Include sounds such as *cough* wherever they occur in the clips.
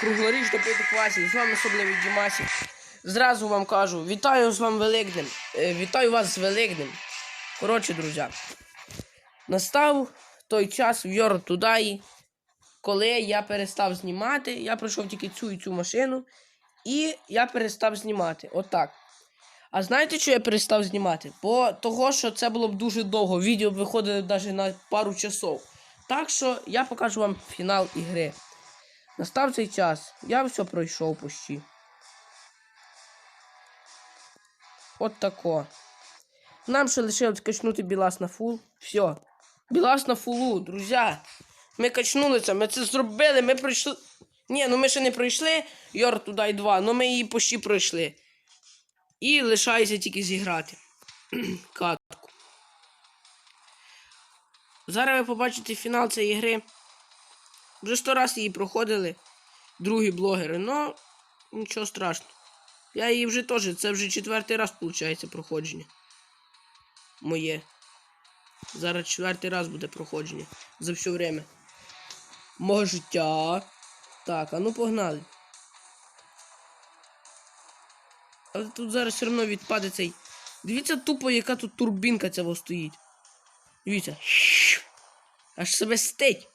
круглоріч до п'яти класів. З вами особливий Дімасі. Зразу вам кажу, вітаю з вами Великднем. Е, вітаю вас з Великднем. Коротше, друзі, настав той час в Йор Тудаї, коли я перестав знімати. Я пройшов тільки цю і цю машину, і я перестав знімати. Отак. А знаєте, що я перестав знімати? Бо того, що це було б дуже довго. Відео б виходило навіть на пару часов. Так що я покажу вам фінал ігри. Настав цей час. Я все пройшов почти. От тако. Нам ще лишилось качнути білас на фул. Все. Білас на фулу, друзі. Ми качнули це, ми це зробили, ми пройшли. Ні, ну ми ще не пройшли Йор туди 2, але ми її почти пройшли. І лишається тільки зіграти. *clears throat* Катку. Зараз ви побачите фінал цієї гри. Вже сто раз її проходили другі блогери, но нічого страшного. Я її вже теж, це вже четвертий раз, виходить, проходження. Моє. Зараз четвертий раз буде проходження. За все время. Мого життя. Так, а ну погнали. Але тут зараз все одно відпаде цей. Дивіться тупо, яка тут турбінка цього стоїть. Дивіться. Аж себе стить.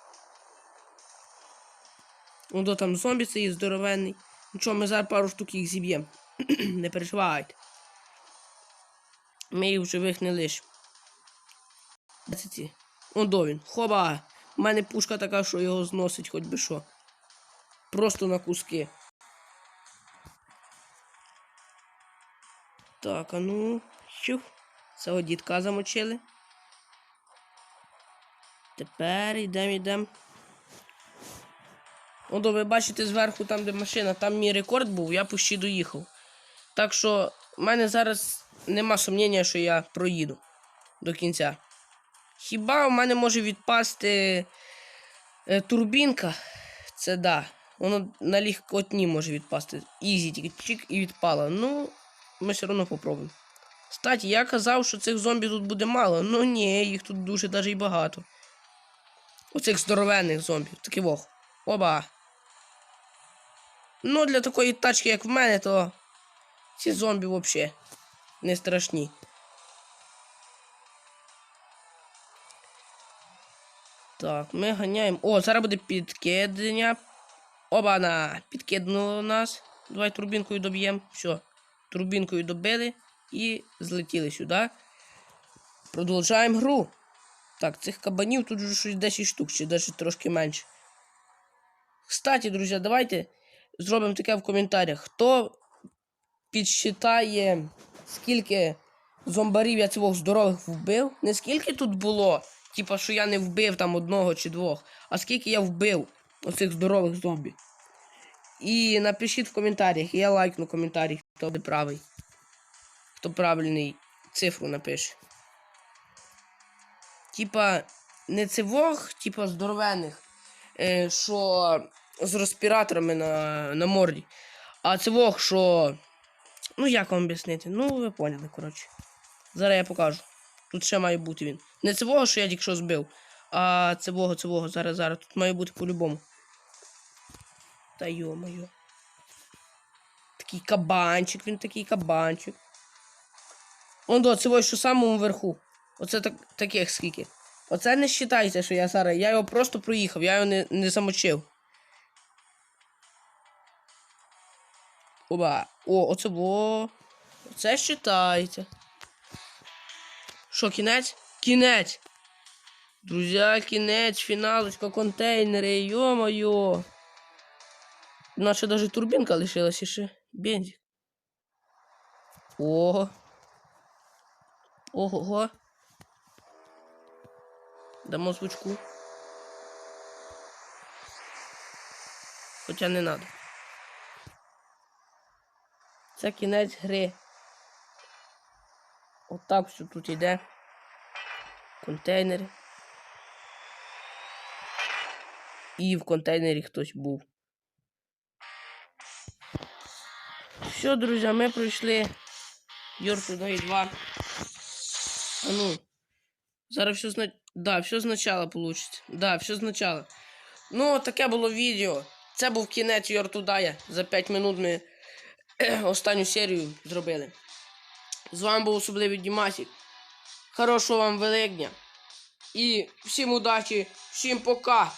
Ну то там зомбі цей здоровенний. Ну що, ми зараз пару штук їх зіб'ємо. *clears throat* не переживайте. Ми їх в живих не це ці? Он до він. Хоба! У мене пушка така, що його зносить хоч би що. Просто на куски. Так, а ну. Чух. Цього дітка замочили. Тепер йдемо, йдемо. О, то ви бачите зверху, там, де машина, там мій рекорд був, я почти доїхав. Так що в мене зараз нема сумніння, що я проїду до кінця. Хіба в мене може відпасти е, турбінка? Це да. Воно на легкотні може відпасти. Ізі, тільки чик і відпала. Ну, ми все одно попробуємо. Кстати, я казав, що цих зомбі тут буде мало. Ну ні, їх тут дуже даже і багато. Оцих здоровенних зомбів. Такий вох. Оба. Ну, для такої тачки, як в мене, то ці зомбі взагалі не страшні. Так, ми ганяємо. О, зараз буде підкидання. Оба-на! Підкиднуло нас. Давай турбінкою доб'ємо. Все. Турбінкою добили і злетіли сюди. Продовжаємо гру. Так, цих кабанів тут вже щось 10 штук, чи навіть трошки менше. Кстати, друзі, давайте зробимо таке в коментарях. Хто підсчитає, скільки зомбарів я цих здорових вбив? Не скільки тут було, типа, що я не вбив там одного чи двох, а скільки я вбив оцих здорових зомбі. І напишіть в коментарях, я лайкну коментарі, хто буде правий. Хто правильний цифру напише. Типа, не цивох, типа здоровених, е, що з респіраторами на, на морді. А цивох, що. Ну, як вам об'яснити? Ну, ви поняли, коротше. Зараз я покажу. Тут ще має бути він. Не цивого, що я тільки що збив, а цивого, цивого. Зараз, зараз. Тут має бути по-любому. Та йо-моє. Такий кабанчик, він такий кабанчик. Он до цього, що в самому верху. Оце так, таких скільки. Оце не вважайте, що я зараз. Я його просто проїхав, я його не, не замочив. Оба. О, оце во. Оце вважається. Що, кінець? Кінець! Друзі, кінець, фіналочка, контейнери, йо-моє. Наша даже турбінка лишилася ще. Бензик. Ого. Ого. Дамо звучку. Хоча не надо. Це кінець гри. Отак все тут йде. Контейнери. І в контейнері хтось був. Все, друзі, ми пройшли Йорту 2. А ну. Зараз все зна... Да, все спочатку получится. Да, все спочатку. Ну, таке було відео. це був кінець Йортудая. За 5 минут ми *clears throat* останню серію зробили. З вами був особливий Дімасік. Хорошого вам Великдня. І всім удачі, всім пока.